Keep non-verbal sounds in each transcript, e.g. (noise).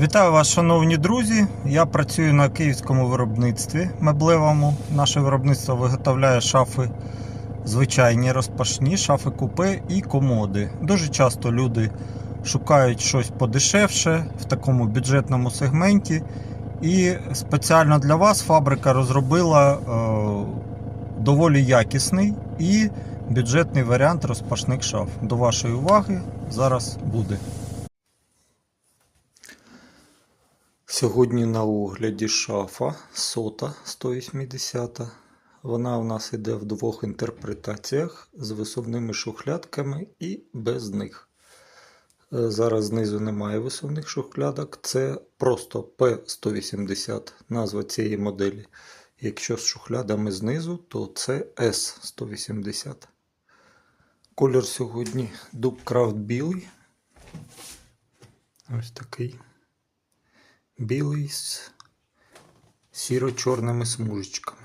Вітаю вас, шановні друзі. Я працюю на київському виробництві меблевому. Наше виробництво виготовляє шафи звичайні, розпашні, шафи купе і комоди. Дуже часто люди шукають щось подешевше в такому бюджетному сегменті. І спеціально для вас фабрика розробила е, доволі якісний і бюджетний варіант розпашних шаф. До вашої уваги зараз буде. Сьогодні на огляді шафа сота 180. Вона у нас іде в двох інтерпретаціях з висувними шухлядками і без них. Е, Зараз знизу немає висувних шухлядок. Це просто P180 назва цієї моделі. Якщо з шухлядами знизу, то це S180. Колір сьогодні Дубкрафт білий. Ось такий білий з сіро-чорними смужечками.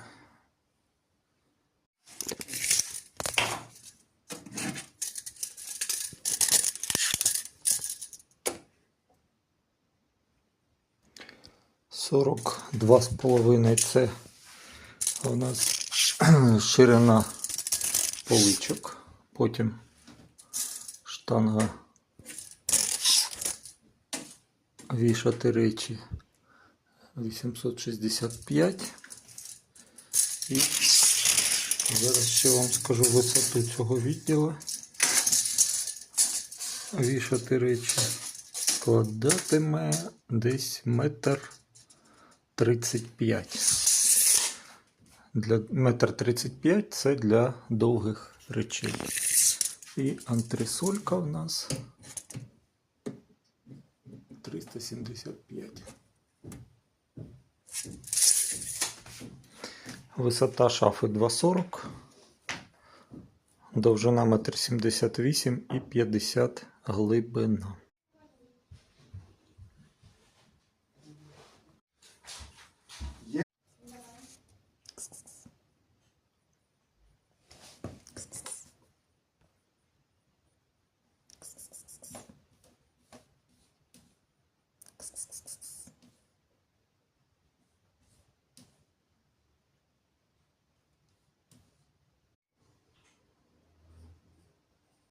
Сорок два з половиною це у нас (clears throat) ширина поличок, потім штанга вішати речі 865. І зараз ще вам скажу висоту цього відділу. Вішати речі складатиме десь метр 35. Для метр 35 це для довгих речей. І антресолька в нас 375. Висота шафи 2,40. Довжина 1,78 м і 50 глибина.